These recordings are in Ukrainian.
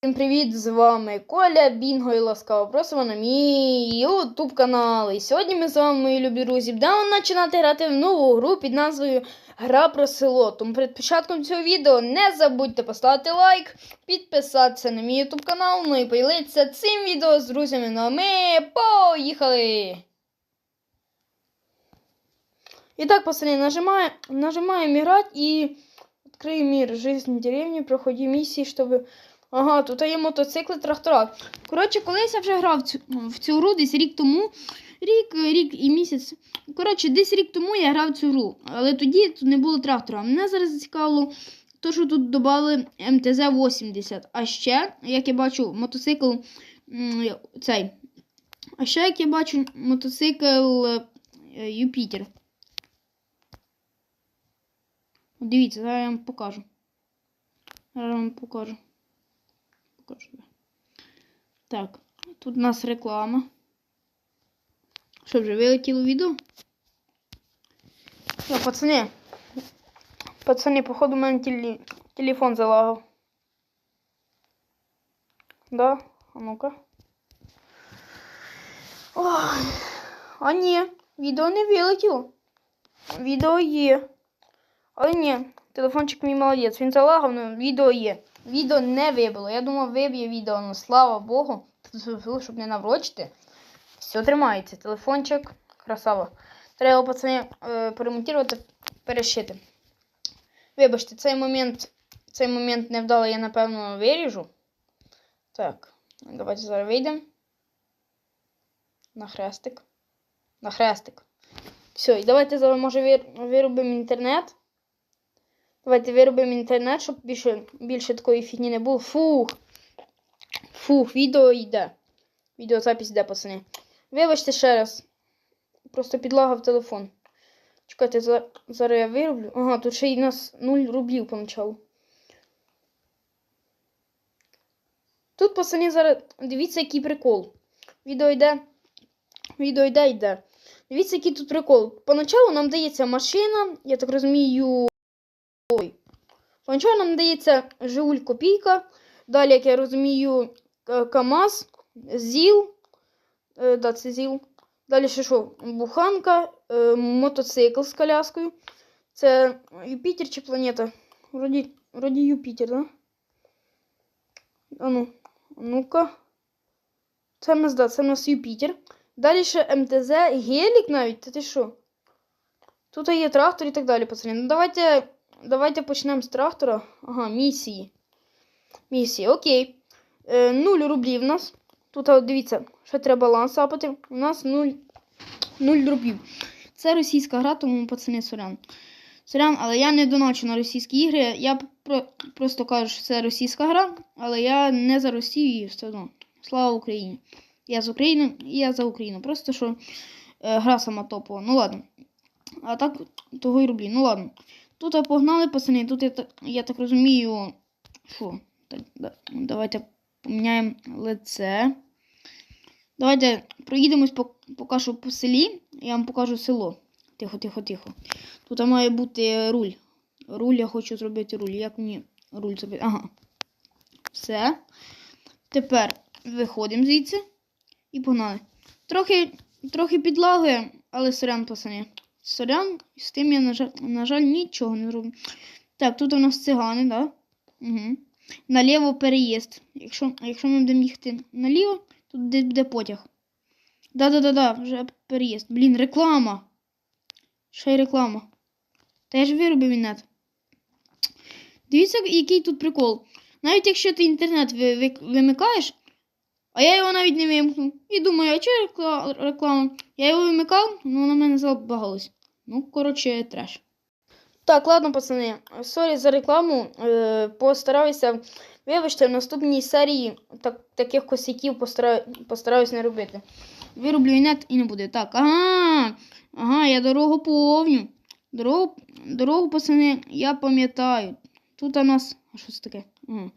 Всім привіт! З вами Коля Бінго і ласкаво просимо на мій YouTube канал. І сьогодні ми з вами, мої любі друзі, будемо починати грати в нову гру під назвою Гра про село. Тому перед початком цього відео не забудьте поставити лайк, підписатися на мій YouTube канал, ну і поділитися цим відео з друзями. Ну а ми поїхали! І так, пацани, нажимаем, нажимаем играть и открой мир, жизнь деревні, проходи місії, щоб Ага, тут є мотоцикли, трактора. Коротше, колись я вже грав в цю, в цю гру десь рік тому. Рік, рік і місяць. Коротше, десь рік тому я грав в цю гру, але тоді тут не було трактора. Мене зараз зацікавило, то, що тут додали МТЗ-80. А ще, як я бачу, мотоцикл цей. А ще, як я бачу, мотоцикл е, Юпітер. Дивіться, зараз я вам покажу. Зараз я вам покажу. Покажу. Так, тут у нас реклама. Що вже вилетіло відео? Що, пацани? Пацани, походу, у мене теле... телефон залагав. Да? А ну-ка. А ні, відео не вилетіло. Відео є. Але ні, телефончик мій молодець. Він залагав, але відео є. Відео не вибило. Я думав, виб'є відео, ну слава Богу, щоб не наврочити. Все тримається. Телефончик, красава. Треба, пацани, е, поремонтувати, перешити. Вибачте, цей момент, цей момент невдало, я напевно виріжу. Так, давайте зараз вийдемо. На хрестик. На хрестик. Все, і давайте зараз, може, вир- виробимо інтернет. Давайте виробимо інтернет, щоб більше, більше такої фігні не було. Фух. Фух, відео йде. Відеозапись йде, пацани. Вибачте ще раз. Просто підлагав телефон. Чекайте, зараз я вироблю. Ага, тут ще й нас 0 рублів поначалу. Тут, пацани, зараз дивіться, який прикол. Відео йде. Відео йде, йде. Дивіться, який тут прикол. Поначалу нам дається машина, я так розумію. Поначалу нам дається Жигуль копійка. Далі, як я розумію, КАМАЗ, ЗІЛ. Е, да, це ЗІЛ. Далі ще що? Буханка, е, мотоцикл з коляскою. Це Юпітер чи планета? Вроді, вроді Юпітер, да? А ну, ну-ка. Це в нас, да, це в нас Юпітер. Далі ще МТЗ, гелік навіть, та ти що? Тут є трактор і так далі, пацани. Ну давайте, давайте почнемо з трактора. Ага, місії. Місії, окей. Е, 0 рублів у нас. Тут, дивіться, ще треба баланс апати. У нас 0, 0 рублів. Це російська гра, тому пацани сорян. Сорян, але я не доначу на російські ігри. Я про, просто кажу, що це російська гра, але я не за Росію і все одно. Слава Україні. Я з України і я за Україну. Просто що е, гра сама топова. Ну ладно. А так, того й рублі. Ну ладно. Тут погнали, пацани. Тут я, я так розумію. Що? Так, да, давайте поміняємо лице. Давайте проїдемось поки що по селі. Я вам покажу село. Тихо, тихо, тихо. Тут має бути руль. Руль, я хочу зробити руль. Як мені руль зробити? Ага. Все. Тепер виходимо звідси і погнали. Трохи, трохи підлагує, але сорян, пацани. Сорян, з тим я, на жаль, на жаль, нічого не зроблю. Так, тут у нас цигани, да? Угу. Наліво переїзд. Якщо, якщо ми будемо їхати наліво, тут десь буде потяг. Да-да-да-да, вже переїзд. Блін, реклама. Ще й реклама. Та я ж виробив інет. Дивіться, який тут прикол. Навіть якщо ти інтернет ви- ви- вимикаєш, а я його навіть не вимкнув. І думаю, а чого рекла- реклама? Я його вимикав, ну на мене забагалось. Ну, коротше, треш. Так, ладно, пацани. Сорі за рекламу. Е, постараюся. Вибачте, в наступній серії так, таких косяків постара... постараюсь не робити. Вироблю інет і не буде. Так, ага. Ага, я дорогу помню. Дорогу, дорогу, пацани, я пам'ятаю. Тут у нас. А що це таке? Ага.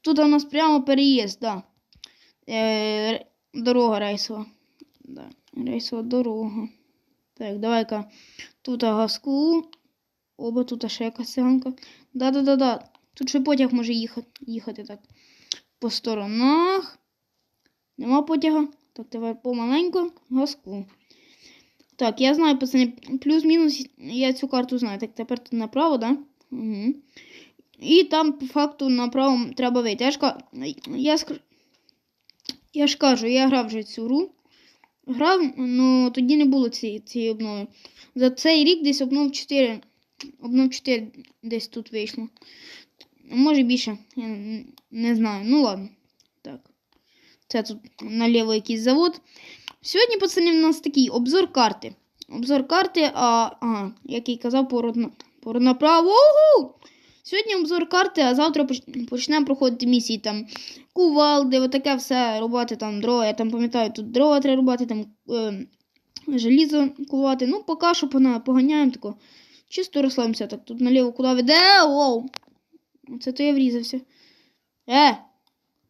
Тут у нас прямо переїзд, да. Е, дорога рейсова. Да. Рейсова дорога. Так, давай-ка. Тут газку. Оба тут ще якась циганка. Да-да-да-да. Тут ще потяг може їхати, їхати так. по сторонах. Нема потяга. Так, тепер помаленьку газку. Так, я знаю, пацани, плюс-мінус я цю карту знаю. Так, тепер тут направо, да? Угу. І там, по факту, направо треба вийти. Я ж, я, я ж кажу, я грав вже цю гру. Грав, ну тоді не було цієї, цієї обнови. За цей рік десь обнов 4. Обнов 4 десь тут вийшло. Може більше, я не знаю. Ну ладно. Так. Це тут наліво якийсь завод. Сьогодні, пацани, в нас такий обзор карти. Обзор карти, а, ага, як і казав, пород, на- пород направо. Угу! Сьогодні обзор карти, а завтра почнемо проходити місії там кувалди, отаке все рубати там дрова. Я там пам'ятаю, тут дрова треба рубати, там е, желізо кувати. Ну, поки що поганяємо тако. Чисто розслабимося. Так, тут наліво куди веде. Воу! Це то я врізався. Е!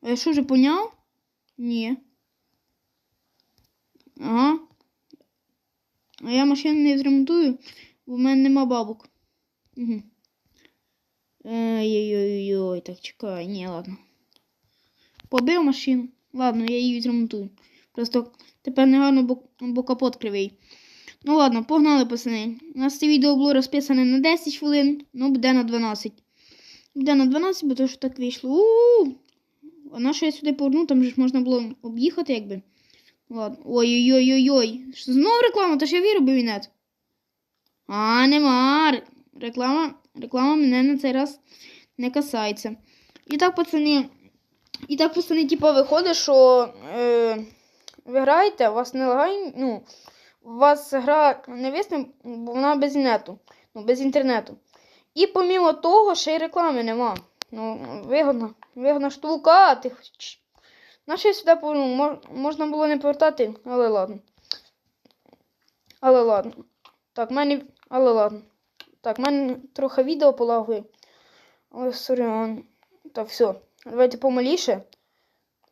А я що вже поняв? Ні. Ага. А я машину не відремонтую, бо в мене нема бабок. Угу. Ой-ой-ой, так чекай, ні, ладно. Побив машину. Ладно, я її відремонтую. Просто тепер негарно, бо, бо капот кривий. Ну ладно, погнали, пацани. У нас це відео було розписане на 10 хвилин, ну буде на 12. Буде на 12, бо то що так вийшло. У-у-у! А на що я сюди поверну, там же ж можна було об'їхати, якби. Ладно. Ой-ой-ой-ой-ой. Знову реклама, та ж я виробив інет. А, нема. Реклама, реклама мене на цей раз не касається. І так, пацани. І так, пацани, типу, виходить, що е, ви граєте, у вас не лагає, ну, у вас гра не висне, бо вона без інету, ну, без інтернету. І помімо того, ще й реклами нема. Ну, вигодна, вигодна штука, ти я сюди Мож- можна було не повертати, але ладно. Але ладно. Так, в мене. Але ладно. Так, в мене трохи відео полагує. Ой, сорян. Так, все. Давайте помаліше.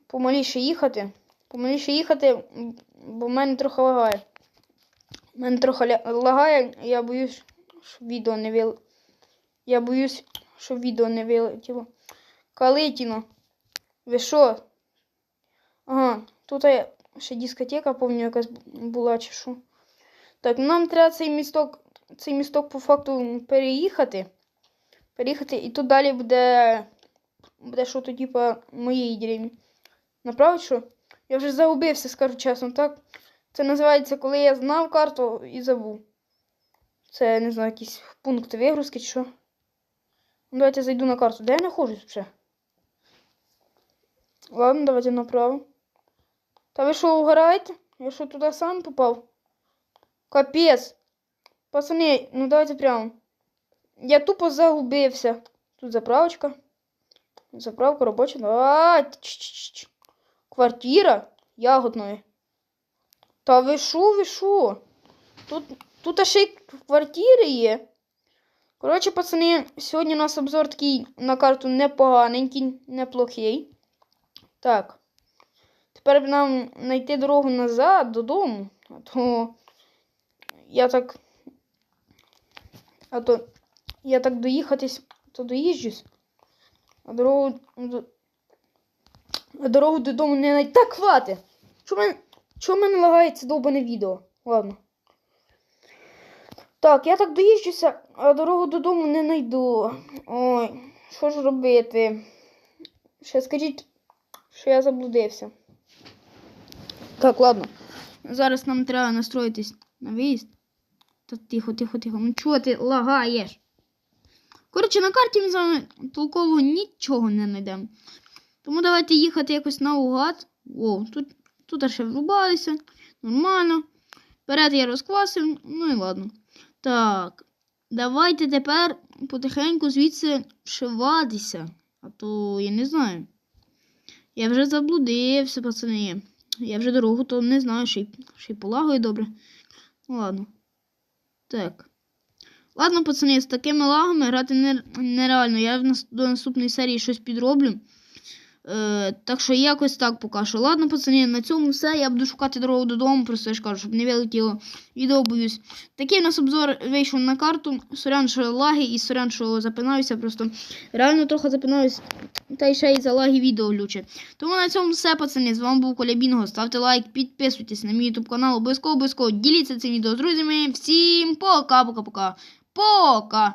Помаліше їхати. Помаліше їхати, бо в мене трохи лагає. У мене трохи лагає, я боюсь, щоб відео не вил. Я боюсь, щоб відео не вилетіло. Калитіно. Ви що? Ага, тут ще дискотека, повню якась була чи що. Так, нам треба цей місток, цей місток по факту переїхати. Переїхати, і тут далі буде. Буде що то, типа, моєї деревні. Направо що? Я вже загубився, скажу чесно, так? Це називається, коли я знав карту і забув. Це, не знаю, якийсь пункт вигрузки чи що. Ну, давайте я зайду на карту. Де я знаходжусь вже? Ладно, давайте направо. Та ви що, угораєте? Я що туди сам попав? Капець. Пацани, ну давайте прямо. Я тупо загубився. Тут заправочка. Заправка робоча. А, ч-ч-ч. Квартира ягодної. Та ви що, ви що? Тут, тут ще й квартири є. Коротше, пацани, сьогодні у нас обзор такий на карту непоганенький, неплохий. Так. Тепер нам знайти дорогу назад додому. А то я так. А то я так доїхатись, то доїжджусь. А дорогу. А дорогу додому не знайти. Так, хватить! Чому мене, мене лагається довбане відео? Ладно. Так, я так доїжджуся, а дорогу додому не знайду. Ой, що ж робити? Ще скажіть, що я заблудився. Так, ладно. Зараз нам треба настроїтись на виїзд. Тихо, тихо, тихо. Ну чого ти лагаєш? Коротше, на карті ми з вами толково нічого не знайдемо. Тому давайте їхати якось наугад. О, тут, тут ще врубалися. Нормально. Вперед я розквасив, ну і ладно. Так. Давайте тепер потихеньку звідси вшиватися. А то я не знаю. Я вже заблудився, пацани. Я вже дорогу то не знаю, ще й, ще й полагою добре. Ну ладно. Так. Ладно, пацани, з такими лагами грати нереально. Я до наступної серії щось підроблю. Е, так що якось так поки що. Ладно, пацани, на цьому все. Я буду шукати дорогу додому, просто я ж кажу, щоб не вилетіло відео, боюсь. Такий у нас обзор вийшов на карту. Сорян, що лаги і сорян, що запинаюся. Просто реально трохи запинаюсь. Та й ще й за лаги відео глюче. Тому на цьому все, пацани. З вами був Коля Бінго. Ставте лайк, підписуйтесь на мій ютуб канал. Обов'язково, обов'язково діліться цим відео з друзями. Всім пока-пока-пока. Пока!